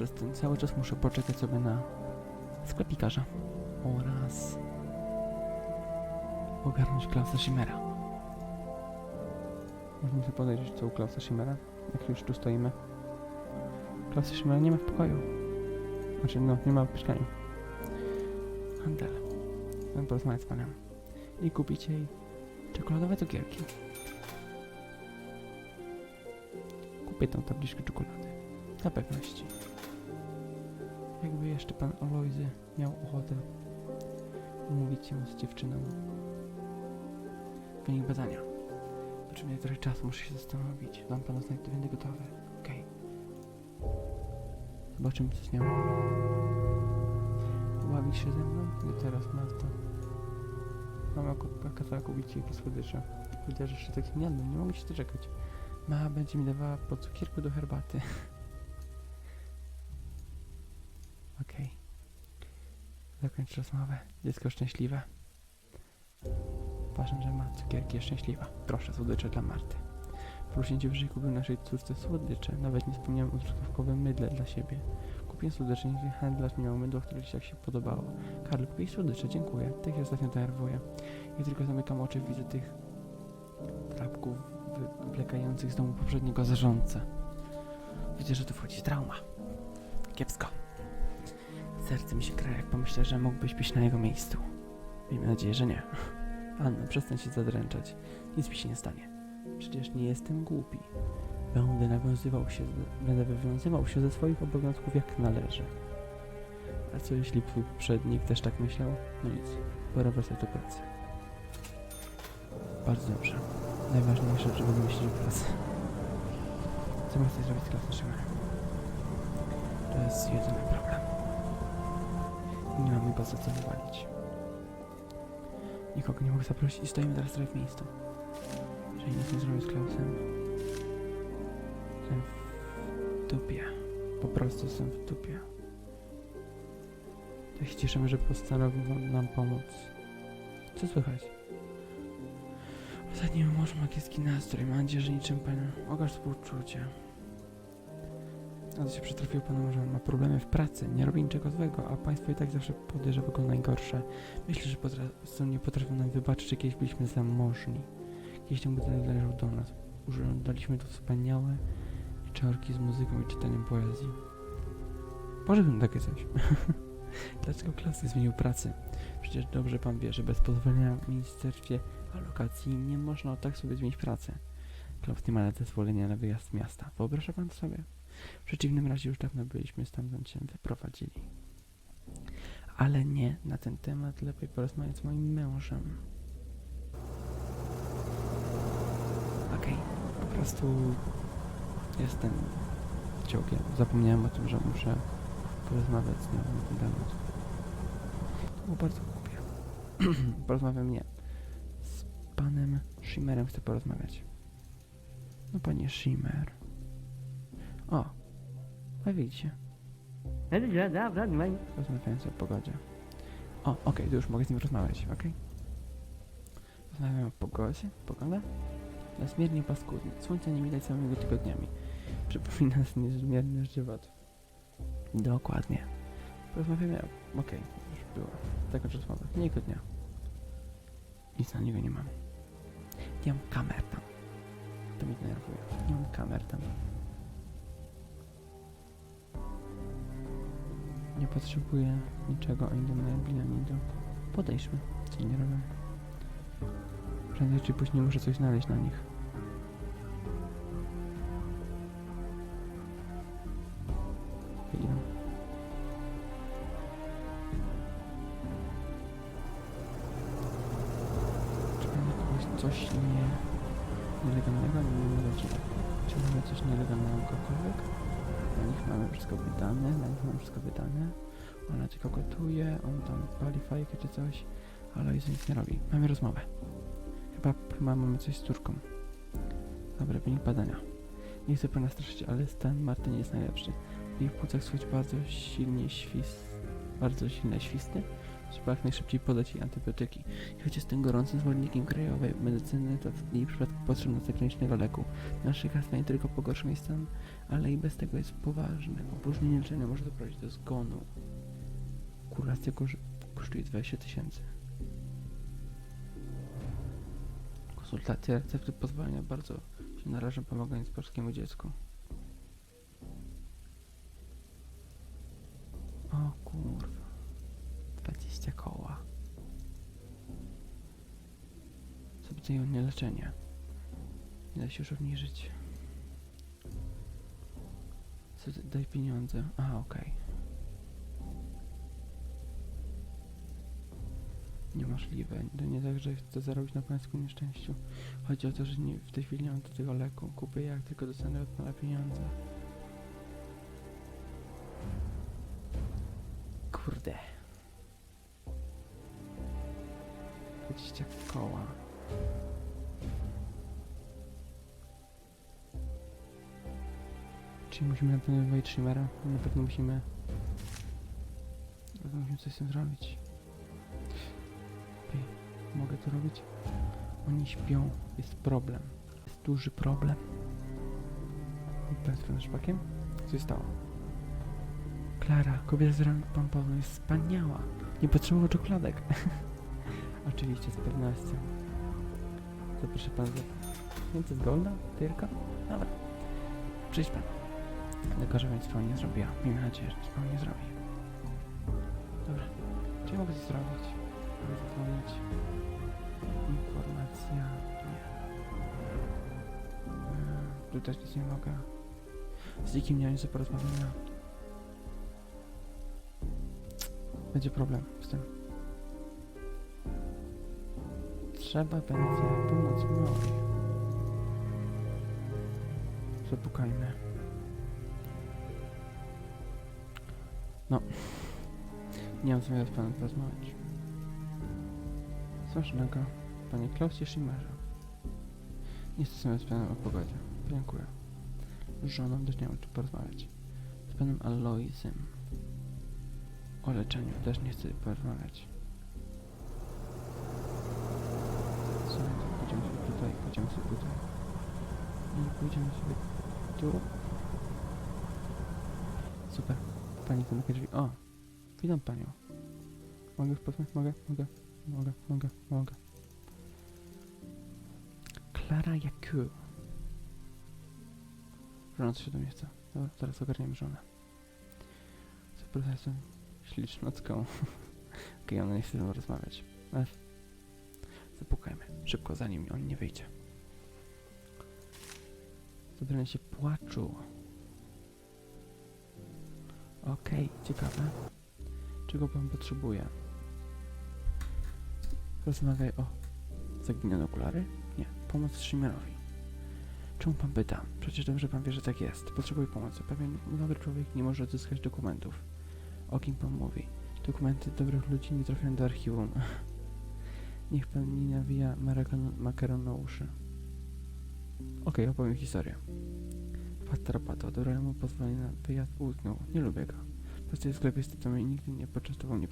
przez ten cały czas muszę poczekać sobie na sklepikarza oraz ogarnąć Klausa Schimmera. Możemy sobie podejrzeć co u Klausa Schimmera, jak już tu stoimy. Klausa Schimmera nie ma w pokoju. Znaczy, no, nie ma w mieszkaniu. Handel. Chcę porozmawiać z panem. I kupić jej czekoladowe cukierki. Kupię tą tabliczkę czekolady. Dla pewności. Jeszcze pan Olojzy miał ochotę umówić się z dziewczyną. Wynik badania. Potrzebuję trochę czasu, muszę się zastanowić. Dam panu znak, gdy będę gotowy. Okej. Zobaczymy, co z nią. Bawić się ze mną? Nie teraz, Marta. Mama kazała kupić jej słodycze. Powiedziała, że jeszcze takich nie nie mogę się doczekać. Mama będzie mi dawała po cukierku do herbaty. Okej. Zakończ rozmowę. Dziecko szczęśliwe. Ważne, że ma cukierki, szczęśliwa. Proszę, słodycze dla Marty. Pluśnięcie wyżej kupił naszej córce słodycze. Nawet nie wspomniałem o truskawkowym mydle dla siebie. Kupiłem słodycze, niech handlarz miał mydła, które ci tak się podobało. Karl, kupię słodycze, dziękuję. Tak się ostatnio denerwuję. Jak tylko zamykam oczy, widzę tych trapków wywlekających z domu poprzedniego zarządcę. Widzę, że tu wchodzi trauma. Serce mi się kraje, jak pomyślę, że mógłbyś być na jego miejscu. Miejmy nadzieję, że nie. Anna, przestań się zadręczać. Nic mi się nie stanie. Przecież nie jestem głupi. Będę nawiązywał się, będę wywiązywał się ze swoich obowiązków jak należy. A co jeśli twój poprzednik też tak myślał? No nic, pora wracać do pracy. Bardzo dobrze. Najważniejsze, żeby nie myśleć o pracy. Co ma chcesz zrobić z Szymerem? To jest jedyny problem. Nie mamy go za co wywalić. Nikogo nie mogę zaprosić i stoimy teraz trochę w miejscu. Jeżeli nic nie zrobię z Klausem, jestem w dupie. Po prostu jestem w dupie. Tak się cieszymy, że postanowił nam pomóc. Co słychać? Ostatnio mąż ma kiepski nastrój. Mam nadzieję, że niczym pan okaż współczucie. To się przytrafiło panu, że ma problemy w pracy, nie robi niczego złego, a państwo i tak zawsze podejrzewa go najgorsze. Myślę, że potra- nie potrafią nam wybaczyć, że kiedyś byliśmy zamożni. Kiedyś ten budynek należał do nas. Urządzaliśmy tu wspaniałe wieczorki z muzyką i czytaniem poezji. Bym takie coś. Dlaczego klasy zmienił pracę? Przecież dobrze pan wie, że bez pozwolenia w ministerstwie alokacji nie można tak sobie zmienić pracę. Klaus nie ma zezwolenia na wyjazd z miasta. Wyobraża pan sobie? W przeciwnym razie już dawno byliśmy stamtąd się wyprowadzili. Ale nie na ten temat, lepiej porozmawiać z moim mężem. Okej, po prostu jestem ciołkiem. Zapomniałem o tym, że muszę porozmawiać z nią na ten temat. To było bardzo głupie. Porozmawiam nie. Z panem Shimmerem chcę porozmawiać. No panie Shimmer. O, a widzicie, rozmawiając o pogodzie. O, okej, to już mogę z nim rozmawiać, okej? Rozmawiamy o pogodzie, pogoda? Nadmiernie paskudny, słońca nie widać całymi tygodniami. Przypomina niezmierny żywot. Dokładnie. Porozmawiamy. Okej, już było. Zakończę rozmowę. Miłego dnia. Nic na niego nie mam. Nie mam kamer tam. To mnie denerwuje. Nie mam kamer tam. Nie potrzebuję niczego ani do mebli, ani do... Podejdźmy. Co nie robią. Prędzej czy później muszę coś znaleźć na nich. Mamy kogoś coś nie... nielegalnego? Nie czy, czy mamy coś nielegalnego kogokolwiek? Mamy wszystko wydane, na nich mamy wszystko wydane. Ona tylko gotuje, on tam pali fajkę czy coś, ale nic nie robi. Mamy rozmowę. Chyba, chyba mamy coś z córką. Dobra, wynik badania. Nie chcę pana straszyć, ale stan Marty nie jest najlepszy. W jej płucach słychać bardzo silnie świst... bardzo silne świsty. Trzeba jak najszybciej podać jej antybiotyki. I choć jestem gorącym zwolennikiem krajowej medycyny, to w jej przypadku potrzebna zagranicznego leku. Nasz lekarstwa nie tylko pogorszą jej stan, ale i bez tego jest poważne. Opróżnienie leczenia może doprowadzić do zgonu. Kuracja kosz- kosztuje 20 tysięcy. Konsultacje recepty pozwolenia bardzo się narażą pomagając polskiemu dziecku. Sobie to nie leczenie. Nie da się już obniżyć. Co daj pieniądze. Aha, okej. Niemożliwe. To nie tak, że chcę zarobić na pańsku nieszczęściu. Chodzi o to, że nie, w tej chwili nie mam do tego leku. Kupię jak tylko dostanę od pana pieniądze. Kurde. 20 koła. Czyli musimy na pewno wywalić Shimera? Na pewno musimy... Musimy coś z tym zrobić. Mogę to robić? Oni śpią. Jest problem. Jest duży problem. Petro szpakiem? Co się stało? Klara, kobieta z rąk pompową jest wspaniała. Nie potrzebował czekoladek. Oczywiście, z pewnością. Zaproszę pan za... Więcej Golda? Tyrka? Dobra. Przyjdź pan. Lekarza więc spał nie zrobiła. Miejmy nadzieję, że spał nie zrobi. Dobra. Czy mogę coś zrobić? Mogę zadzwonić. Informacja. Nie. Eee, tu też nic nie mogę. Z nikim nie mam nic do porozmawiania. Będzie problem z tym. Trzeba będzie pomóc Mori. Zapukajmy. No. Nie mam zamiaru z panem porozmawiać. Smacznego, panie Klausie Schimmerze. Nie chcę sobie z panem o pogodzie. Dziękuję. Z żoną też nie mam czym porozmawiać. Z panem Aloisem. O leczeniu też nie chcę porozmawiać. Słuchaj, pójdziemy sobie tutaj, pójdziemy sobie tutaj. I pójdziemy sobie tu. Super. Pani zamyka drzwi. O! Witam panią. Mogę już porozmawiać? Mogę? Mogę? Mogę, mogę, mogę. Klara Jaku. Żona coś do mnie chce. Dobra, zaraz ogarniemy żonę. Super, jestem ślicznocką. Okej, ona nie chce ze mną rozmawiać. Ale zapukajmy. Szybko, zanim on nie wyjdzie. Zabranie się płaczu. Okej, ciekawe. Czego pan potrzebuje? Rozmawiaj o zaginione okulary? Nie, pomoc Shimmerowi. Czemu pan pyta? Przecież dobrze pan wie, że tak jest. Potrzebuję pomocy. Pewien dobry człowiek nie może odzyskać dokumentów. O kim pan mówi? Dokumenty dobrych ludzi nie trafiają do archiwum. Niech pan nie nawija makaron, na uszy. Okej, opowiem historię. Wpadł tarapato, odebrałem mu pozwolenie na wyjazd, utknął. Nie lubię go. Pracuję w sklepie z tytułem i nigdy nie poczęstował mnie